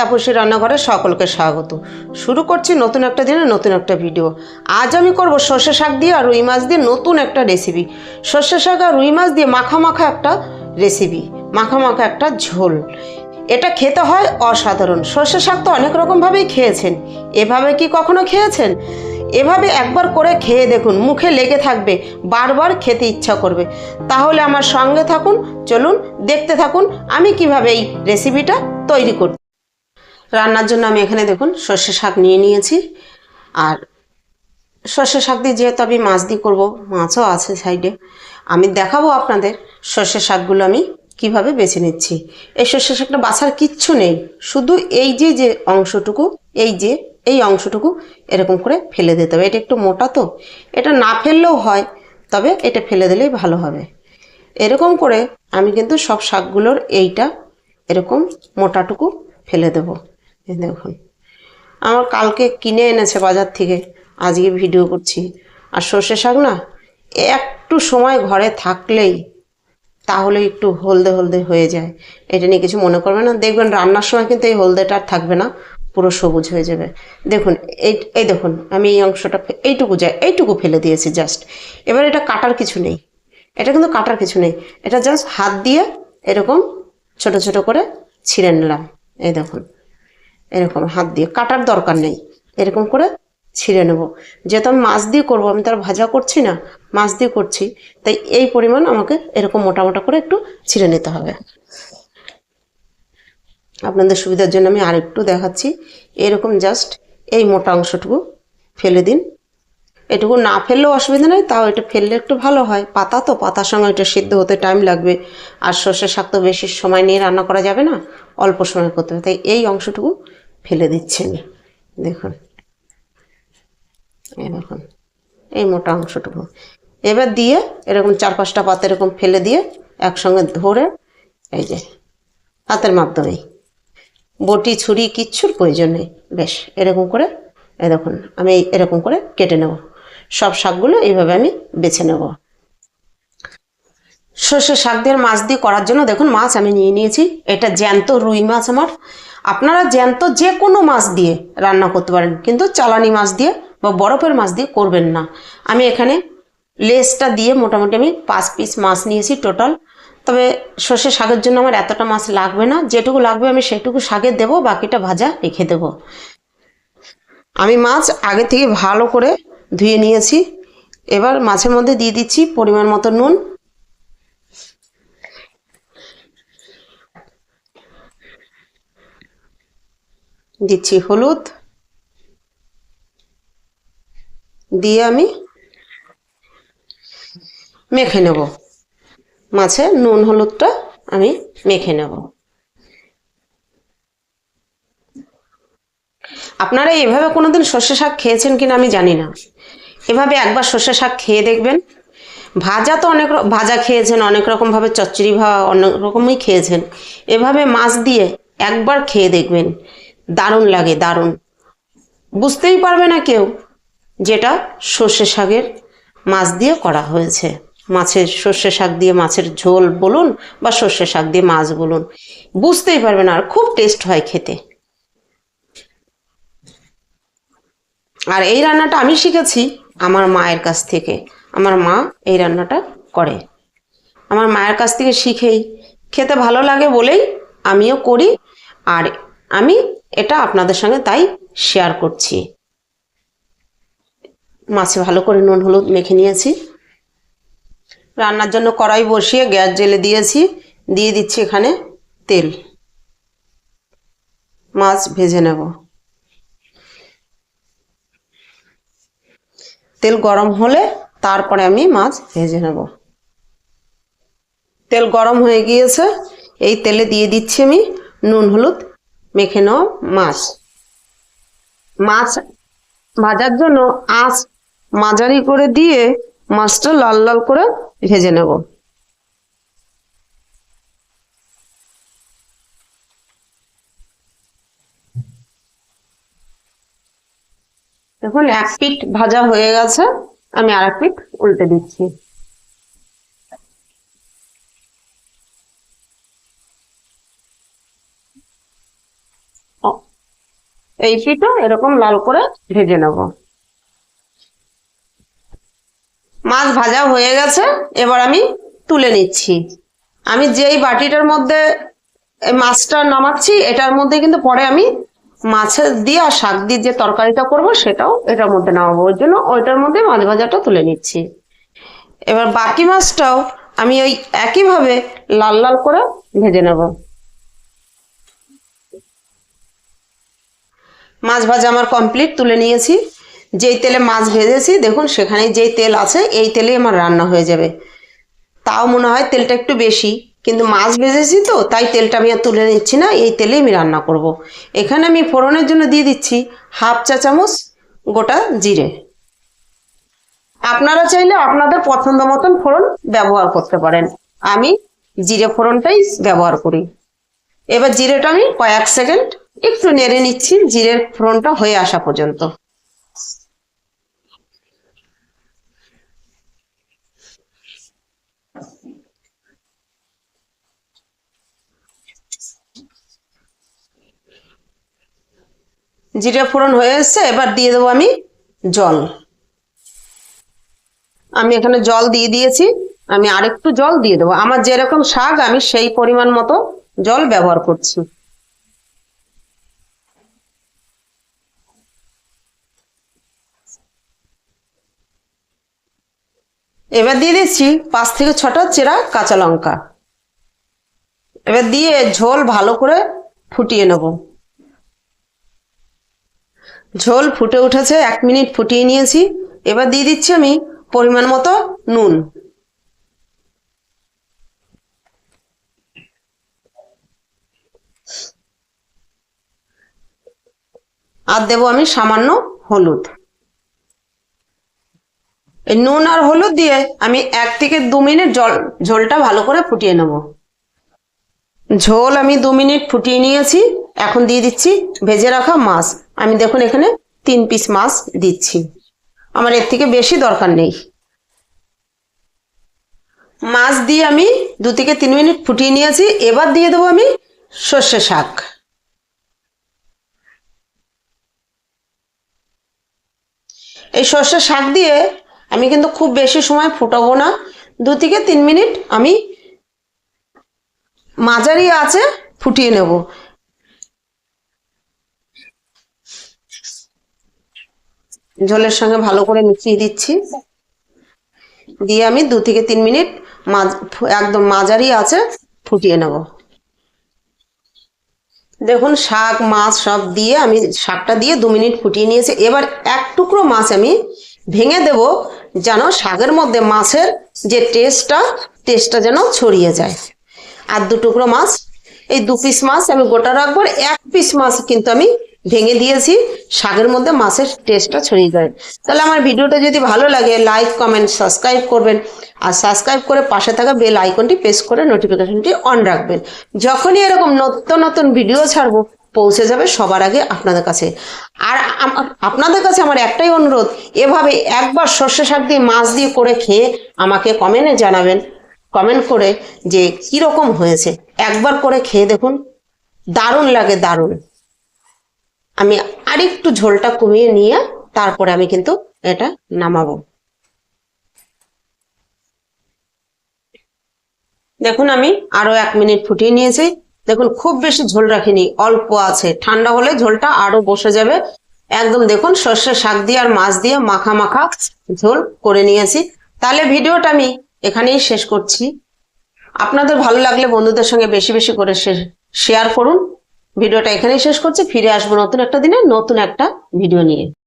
তাপসী রান্নাঘরে সকলকে স্বাগত। শুরু করছি নতুন একটা দিনে নতুন একটা ভিডিও। আজ আমি করব সর্ষে শাক দিয়ে আর রুই মাছ দিয়ে নতুন একটা রেসিপি সর্ষে শাক আর রুই মাছ দিয়ে মাখা মাখা একটা রেসিপি মাখা মাখা একটা ঝোল। এটা খেতে হয় অসাধারণ। সর্ষে শাক তো অনেক রকমভাবেই খেয়েছেন। এভাবে কি কখনো খেয়েছেন? এভাবে একবার করে খেয়ে দেখুন, মুখে লেগে থাকবে, বারবার খেতে ইচ্ছা করবে। তাহলে আমার সঙ্গে থাকুন, চলুন, দেখতে থাকুন, আমি কীভাবে এই রেসিপিটা তৈরি করি রান্নার জন্য আমি এখানে দেখুন সর্ষে শাক নিয়ে নিয়েছি। আর সর্ষে শাক দিয়ে যেহেতু আমি মাছ দিয়ে করব, মাছও আছে সাইডে। আমি দেখাবো আপনাদের সর্ষে শাকগুলো আমি কীভাবে বেছে নিচ্ছি। এই সর্ষে শাকটা বাছার কিচ্ছু নেই। শুধু এই যে যে অংশটুকু, এই যে, এই অংশটুকু এরকম করে ফেলে দিতে হবে। এটা একটু মোটা তো। এটা না ফেললেও হয়, তবে এটা ফেলে দিলেই ভালো হবে। এরকম করে আমি কিন্তু সব শাকগুলোর এইটা এরকম মোটাটুকু ফেলে দেব। দেখুন আমার কালকে কিনে এনেছে বাজার থেকে, আজকে ভিডিও করছি। আর সর্ষে শাক না, একটু সময় ঘরে থাকলেই তাহলে একটু হলদে হলদে হয়ে যায়। এটা নিয়ে কিছু মনে করবে না। দেখবেন রান্নার সময় কিন্তু এই হলদেটা থাকবে না, পুরো সবুজ হয়ে যাবে। দেখুন, এই এই দেখুন, আমি এই অংশটা এইটুকু যায় এইটুকু ফেলে দিয়েছি জাস্ট এবার এটা কাটার কিছু নেই। এটা কিন্তু কাটার কিছু নেই। এটা জাস্ট হাত দিয়ে এরকম ছোট ছোট করে ছিঁড়ে নিলাম। এই দেখুন। এরকম হাত দিয়ে, কাটার দরকার নেই। এরকম করে ছিঁড়ে নেব। যেহেতু আমি মাছ দিয়ে করব, আমি তার ভাজা করছি না, মাছ দিয়ে করছি। তাই এই পরিমাণ আমাকে এরকম মোটা মোটা করে একটু ছিঁড়ে নিতে হবে। আপনাদের সুবিধার জন্য আমি আরেকটু দেখাচ্ছি। এরকম জাস্ট এই মোটা অংশটুকু ফেলে দিন। এটুকু না ফেললেও অসুবিধা নেই, তাও এটা ফেললে একটু ভালো হয়। পাতা তো, পাতার সঙ্গে এটা সিদ্ধ হতে টাইম লাগবে। আর সর্ষে শাক তো বেশি সময় নিয়ে রান্না করা যাবে না, অল্প সময় করতে হবে। তাই এই অংশটুকু ফেলে দিচ্ছি আমি দেখুন। দেখুন। এই মোটা অংশটুকু। এবার দিয়ে এরকম চার পাঁচটা পাতা এরকম ফেলে দিয়ে একসঙ্গে ধরে এই যে হাতের মাধ্যমেই। বটি, ছুরি কিচ্ছুর প্রয়োজন নেই। বেশ, এরকম করে এই দেখুন, আমি এরকম করে কেটে নেব। সব শাকগুলো এইভাবে আমি বেছে নেব। সর্ষে শাক দিয়ে মাছ দিয়ে করার জন্য দেখুন, মাছ আমি নিয়ে নিয়েছি। এটা জ্যান্ত রুই মাছ আমার। আপনারা জ্যান্ত যে কোনো মাছ দিয়ে রান্না করতে পারেন, কিন্তু চালানি মাছ দিয়ে বা বরফের মাছ দিয়ে করবেন না। আমি এখানে লেসটা দিয়ে মোটামুটি আমি পাঁচ পিস মাছ নিয়েছি টোটাল। তবে সর্ষে শাকের জন্য আমার এতটা মাছ লাগবে না, যেটুকু লাগবে আমি সেটুকু শাকে দেবো, বাকিটা ভাজা রেখে দেবো। আমি মাছ আগে থেকে ভালো করে ধুয়ে নিয়েছি। এবার মাছের মধ্যে দিয়ে দিচ্ছি পরিমাণ মতো নুন। দিচ্ছি হলুদ। দিয়ে আমি মেখে নেব। মাছে নুন হলুদটা আমি মেখে নেব। আপনারা এভাবে কোনোদিন সর্ষে শাক খেয়েছেন কিনা আমি জানি না। এভাবে একবার সর্ষে শাক খেয়ে দেখবেন। ভাজা তো অনেক ভাজা খেয়েছেন, অনেক রকমভাবে চচ্চড়ি ভা অনেক রকমই খেয়েছেন। এভাবে মাছ দিয়ে একবার খেয়ে দেখবেন। দারুণ লাগে, দারুণ। বুঝতেই পারবে না কেউ যেটা সর্ষে শাকের মাছ দিয়ে করা হয়েছে। মাছের সর্ষে শাক দিয়ে মাছের ঝোল বলুন বা সর্ষে শাক দিয়ে মাছ বলুন, বুঝতেই পারবে না আর খুব টেস্ট হয় খেতে। আর এই রান্নাটা আমি শিখেছি আমার মায়ের কাছ থেকে। আমার মা এই রান্নাটা করে। আমার মায়ের কাছ থেকে শিখেই। খেতে ভালো লাগে বলেই আমিও করি। আর আমি এটা আপনাদের সঙ্গে তাই শেয়ার করছি। মাছে ভালো করে নুন, হলুদ মেখে নিয়েছি। রান্নার জন্য কড়াই বসিয়ে গ্যাস জেলে দিয়েছি। দিয়ে দিচ্ছি এখানে তেল। মাছ ভেজে নেব। তেল গরম হলে তারপরে আমি মাছ ভেজে নেব। তেল গরম হয়ে গিয়েছে। এই তেলে দিয়ে দিচ্ছি আমি নুন, হলুদ মেখে মাছ। মাছ ভাজার জন্য আঁচ মাঝারি করে দিয়ে মাছটা লাল লাল করে ভেজে নেব। দেখুন, এক পিঠ ভাজা হয়ে গেছে। আমি আর এক পিঠ উল্টে দিচ্ছি। এই পিঠও এরকম লাল করে ভেজে নেব। মাছ ভাজা হয়ে গেছে, এবার আমি তুলে নিচ্ছি। আমি যেই বাটিটার মধ্যে মাছটা নামাচ্ছি, এটার মধ্যে কিন্তু পরে আমি মাছের দিয়ে আর শাক দিয়ে যে তরকারিটা করব, সেটাও এটার মধ্যে নামাবো। ওই জন্য ওইটার মধ্যে মাছ ভাজাটা তুলে নিচ্ছি। এবার বাকি মাছটাও আমি ওই একইভাবে লাল লাল করে ভেজে নেব। মাছ ভাজা আমার কমপ্লিট তুলে নিয়েছি। যেই তেলে মাছ ভেজেছি, দেখুন সেখানে যেই তেল আছে, এই তেলেই আমার রান্না হয়ে যাবে। তাও মনে হয় তেলটা একটু বেশি, কিন্তু মাছ ভেজেছি তো, তাই তেলটা আমি আর তুলে নিচ্ছি না, এই তেলেই আমি রান্না করব। এখানে আমি ফোড়নের জন্য দিয়ে দিচ্ছি হাফ চা চামচ গোটা জিরে। আপনারা চাইলে আপনাদের পছন্দ মতন ফোড়ন ব্যবহার করতে পারেন। আমি জিরে ফোড়নটাই ব্যবহার করি। এবার জিরেটা আমি কয়েক সেকেন্ড একটু নেড়ে নিচ্ছি, জিরের ফোড়নটা হয়ে আসা পর্যন্ত। জিরে ফোড়ন হয়ে এসছে, এবার দিয়ে দেবো আমি জল। আমি এখানে জল দিয়ে দিয়েছি, আমি আরেকটু জল দিয়ে দেবো। আমার যেরকম শাক, আমি সেই পরিমাণ মতো জল ব্যবহার করছি। এবার দিয়ে দিচ্ছি পাঁচ থেকে ছটা চেরা কাঁচা লঙ্কা। এবার দিয়ে ঝোল ভালো করে ফুটিয়ে নেব। ঝোল ফুটে উঠেছে, এক মিনিট ফুটিয়ে নিয়েছি। এবার দিয়ে দিচ্ছি আমি পরিমাণ মতো নুন। আর দেবো আমি সামান্য হলুদ। এই নুন আর হলুদ দিয়ে আমি এক থেকে দু মিনিট জল, ঝোলটা ভালো করে ফুটিয়ে নেব। ঝোল আমি দু মিনিট ফুটিয়ে নিয়েছি। এখন দিয়ে দিচ্ছি ভেজে রাখা মাছ। আমি দেখুন এখানে তিন পিস মাছ দিচ্ছি। আমার এর থেকে বেশি দরকার নেই। মাছ দিয়ে আমি দু থেকে তিন মিনিট ফুটিয়ে নিয়েছি। এবার দিয়ে দেবো আমি সর্ষে শাক। এই সর্ষে শাক দিয়ে আমি কিন্তু খুব বেশি সময় ফুটাবো না। দু থেকে তিন মিনিট আমি মাঝারি আছে ফুটিয়ে নেব। ঝোলের সঙ্গে ভালো করে মিশিয়ে দিচ্ছি। দিয়ে আমি দু থেকে তিন মিনিট একদম মাঝারি আছে ফুটিয়ে নেব। দেখুন শাক, মাছ সব দিয়ে আমি শাকটা দিয়ে দু মিনিট ফুটিয়ে নিয়েছি। এবার এক টুকরো মাছ আমি ভেঙে দেব যেন শাকের মধ্যে মাছের যে টেস্টটা টেস্টটা যেন ছড়িয়ে যায়। আর দু টুকরো মাছ, এই দু পিস মাছ আমি গোটা রাখব এক পিস মাছ কিন্তু আমি ভেঙে দিয়েছি, শাকের মধ্যে মাছের টেস্টটা ছড়িয়ে যায়। তাহলে আমার ভিডিওটা যদি ভালো লাগে লাইক কমেন্ট সাবস্ক্রাইব করবেন, আর সাবস্ক্রাইব করে পাশে থাকা বেল আইকনটি প্রেস করে নোটিফিকেশনটি অন রাখবেন। যখনই এরকম নতুন নতুন ভিডিও ছাড়বো পৌঁছে যাবে সবার আগে আপনাদের কাছে। আর আপনাদের কাছে আমার একটাই অনুরোধ, এভাবে একবার সর্ষে শাক দিয়ে মাছ দিয়ে করে খেয়ে আমাকে কমেন্টে জানাবেন। কমেন্ট করে যে কি রকম হয়েছে। একবার করে খেয়ে দেখুন, দারুণ লাগে, দারুণ। আমি আরেকটু ঝোলটা কমিয়ে নিয়ে তারপরে আমি কিন্তু এটা নামাবো। দেখুন আমি আরও এক মিনিট ফুটিয়ে নিয়েছি। দেখুন, খুব বেশি ঝোল রাখিনি, অল্প আছে। ঠান্ডা হলে ঝোলটা আরও বসে যাবে। একদম দেখুন, সর্ষে শাক দিয়ে আর মাছ দিয়ে মাখা মাখা ঝোল করে নিয়েছি। তাহলে ভিডিওটা আমি এখানেই শেষ করছি। আপনাদের ভালো লাগলে বন্ধুদের সঙ্গে বেশি বেশি করে শেয়ার করুন। ভিডিওটা এখানেই শেষ করছি। ফিরে আসব নতুন একটা দিনে, নতুন একটা ভিডিও নিয়ে।